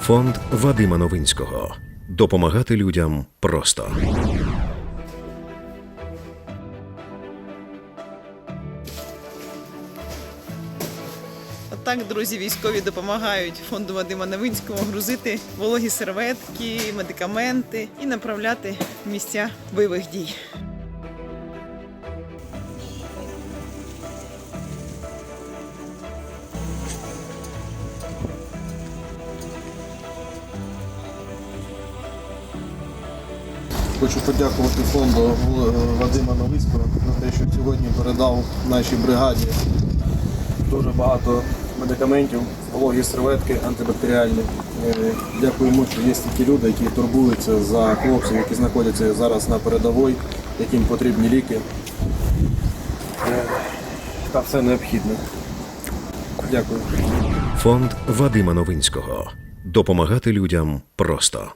Фонд Вадима Новинського. Допомагати людям просто. Отак, друзі, військові допомагають фонду Вадима Новинського грузити вологі серветки, медикаменти і направляти в місця бойових дій. Хочу подякувати фонду Вадима Новицького за те, що сьогодні передав нашій бригаді дуже багато медикаментів, вологі серветки, антибактеріальні. Е, Дякуємо, що є такі люди, які турбуються за хлопців, які знаходяться зараз на передовій, яким потрібні ліки Е, та все необхідне. Дякую. Фонд Вадима Новинського. Допомагати людям просто.